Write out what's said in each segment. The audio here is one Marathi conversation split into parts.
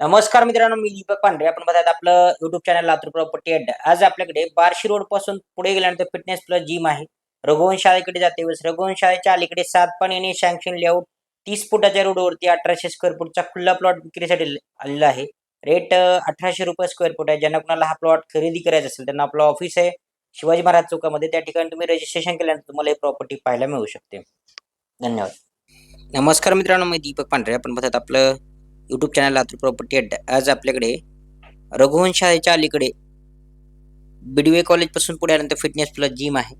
नमस्कार मित्रांनो मी दीपक पांढरे. आपण बघत आपलं युट्यूब चॅनल लातूर प्रॉपर्टी अड्डा आज आपल्याकडे बार्शी रोडपासून पुढे गेल्यानंतर फिटनेस प्लस जिम आहे. रघुवंश शाळेकडे जाते. वेळेस रघुवंश शाळेच्या अलीकडे सात पाणी आणि सँक्शन लेआउट तीस फुटाच्या रोडवरती अठराशे स्क्वेअर फूटचा खुल्ला प्लॉट विक्रीसाठी आलेला आहे. रेट अठराशे रुपये स्क्वेअर फूट आहे. ज्यांना कुणाला हा प्लॉट खरेदी करायचा असेल त्यांना आपलं ऑफिस आहे. शिवाजी महाराज चौकामध्ये त्या ठिकाणी तुम्ही रजिस्ट्रेशन केल्यानंतर तुम्हाला ही प्रॉपर्टी पाहायला मिळू शकते. धन्यवाद. नमस्कार मित्रांनो मी दीपक पांढरे. आपण बघत आपलं यूट्यूब चॅनल लातूर प्रॉपर्टी अड्डा आज आपल्याकडे रघुवंश शाळेच्या अलीकडे बीडीए कॉलेजपासून पुढे आल्यानंतर फिटनेस प्लस जिम आहे.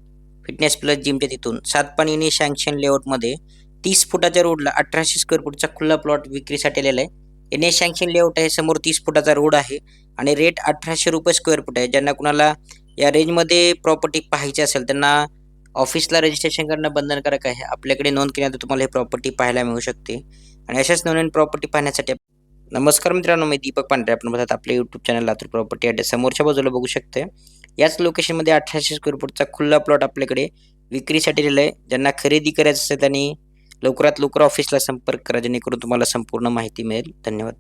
फिटनेस प्लस जिमच्या तिथून सात पाणीने सँक्शन लेआउटमध्ये तीस फुटाच्या रोडला अठराशे स्क्वेअर फूटचा खुला प्लॉट विक्रीसाठी आलेला आहे. एन ए सँक्शन लेआउट आहे समोर तीस फुटाचा रोड आहे आणि रेट अठराशे रुपये स्क्वेअर फूट आहे. ज्यांना कुणाला या रेंजमध्ये प्रॉपर्टी पाहायची असेल त्यांना ऑफिसला रजिस्ट्रेशन करणं बंधनकारक आहे. आपल्याकडे नोंद केल्यानंतर तुम्हाला ही प्रॉपर्टी पाहायला मिळू शकते. आणि अशाच नवीन प्रॉपर्टी पाहण्यासाठी नमस्कार मित्रांनो मी दीपक पांढरे. आपण बघतात आपल्या यूट्यूब चॅनल लातूर प्रॉपर्टी अड्डे समोरच्या बाजूला बघू शकते. याच लोकेशनमध्ये अठराशे स्क्वेअर फूटचा खुल्ला प्लॉट आपल्याकडे विक्रीसाठी दिलेला आहे. ज्यांना खरेदी करायचं असेल त्यांनी लवकरात लवकर ऑफिसला संपर्क करा जेणेकरून तुम्हाला संपूर्ण माहिती मिळेल. धन्यवाद.